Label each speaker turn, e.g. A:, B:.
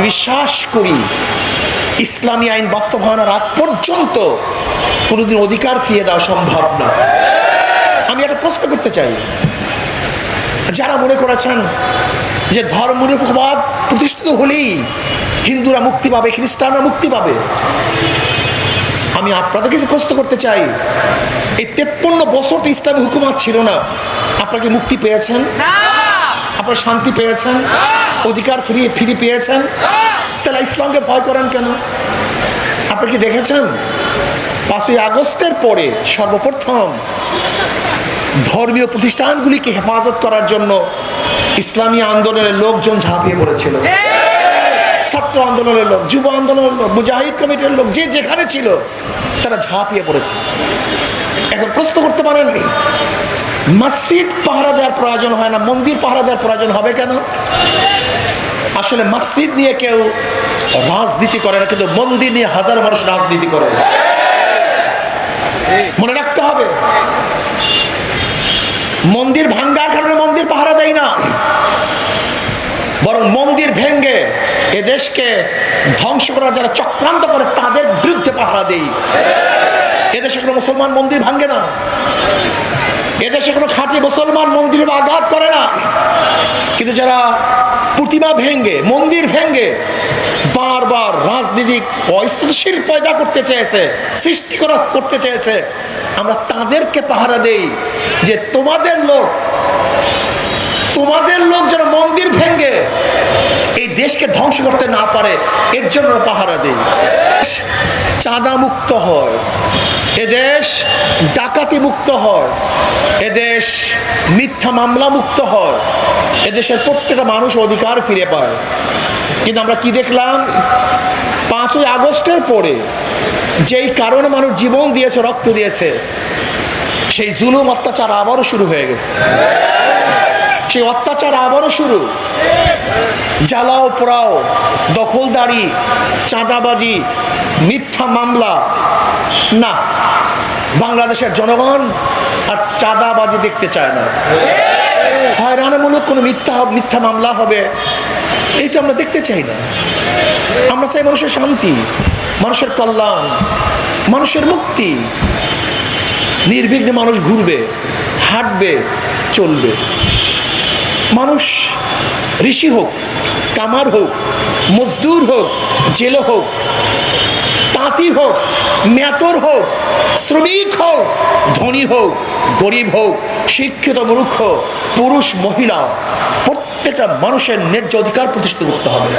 A: বিশ্বাস করি ইসলামী আইন বাস্তবায়নের আগ পর্যন্ত কোনোদিন অধিকার ফিরিয়ে দেওয়া সম্ভব না। আমি একটা প্রশ্ন করতে চাই। যারা মনে করেছেন যে ধর্মনিরপেক্ষবাদ প্রতিষ্ঠিত হলেই হিন্দুরা মুক্তি পাবে খ্রিস্টানরা মুক্তি পাবে আমি আপনাদের কাছে প্রশ্ন করতে চাই এই তেপ্পন্ন বছর তো ইসলামী হুকুমাত ছিল না। আপনারা কি মুক্তি পেয়েছেন? আপনারা শান্তি পেয়েছেন? অধিকার ফিরিয়ে ফিরে পেয়েছেন? তাহলে ইসলামকে ভয় করেন কেন? আপনি কি দেখেছেন? পাঁচই আগস্টের পরে সর্বপ্রথম ধর্মীয় প্রতিষ্ঠানগুলিকে হেফাজত করার জন্য ইসলামী আন্দোলনের লোকজন ঝাঁপিয়ে পড়েছিল। ছাত্র আন্দোলনের লোক, যুব আন্দোলনের লোক, মুজাহিদ কমিটির লোক, যে যেখানে ছিল, তারা ঝাঁপিয়ে পড়েছে। এখন প্রশ্ন করতে পারেন মসজিদ পাহারা দেওয়ার প্রয়োজন হয় না, মন্দির পাহারা দেওয়ার প্রয়োজন হবে কেন? আসলে মসজিদ নিয়ে কেউ রাজনীতি করে না, কিন্তু মন্দির নিয়ে হাজার মানুষ রাজনীতি করে। মনে রাখতে হবে, মন্দির ভাঙ্গার কারণে মন্দির পাহারা দেয় না। বরং মন্দির ভেঙ্গে এ দেশকে ধ্বংস করার যারা চক্রান্ত করে, তাদের বিরুদ্ধে পাহারা দেই। এদেশে কোনো মুসলমান মন্দির ভাঙ্গে না। এদেশে কোনো খাঁটি মুসলমান মন্দিরে আঘাত করে না। কিন্তু যারা প্রতিমা ভেঙ্গে, মন্দির ভেঙ্গে বারবার রাজনীতিক অস্থিতিশীল পয়দা করতে চেয়েছে, সৃষ্টি করা করতে চেয়েছে, আমরা তাদেরকে পাহারা দেই যে তোমাদের লোক তোমাদের লোক এই দেশকে ধ্বংস করতে না পারে, এর জন্য পাহারা দেই। চাঁদা মুক্ত হয়। এদেশ ডাকাতি মুক্ত হয়। এদেশ মিথ্যা মামলা মুক্ত হয় এদেশের প্রত্যেকটা মানুষ অধিকার ফিরে পায়। কিন্তু আমরা কি দেখলাম? পাঁচই আগস্টের পরে যেই কারণে মানুষ জীবন দিয়েছে, রক্ত দিয়েছে, সেই জুলুম অত্যাচার আবারও শুরু হয়ে গেছে। সেই অত্যাচার আবারও শুরু। জ্বালাও, পোড়াও, দখলদারি, চাঁদাবাজি, মিথ্যা মামলা। না, বাংলাদেশের জনগণ আর চাঁদাবাজি দেখতে চায় না। হয়রানিমূলক কোনো মিথ্যা মিথ্যা মামলা হবে, এইটা আমরা দেখতে চাই না। আমরা চাই মানুষের শান্তি, মানুষের কল্যাণ, মানুষের মুক্তি। নির্বিঘ্নে মানুষ ঘুরবে, হাঁটবে, চলবে। মানুষ ঋষি হোক, কামার হোক, মজদুর হোক, জেলে হোক, তাঁতি হোক মেতর হোক, শ্রমিক হোক, ধনী হোক, গরিব হোক, শিক্ষিত মূর্খ, পুরুষ, মহিলা, প্রত্যেকটা মানুষের ন্যায্য অধিকার প্রতিষ্ঠিত করতে হবে।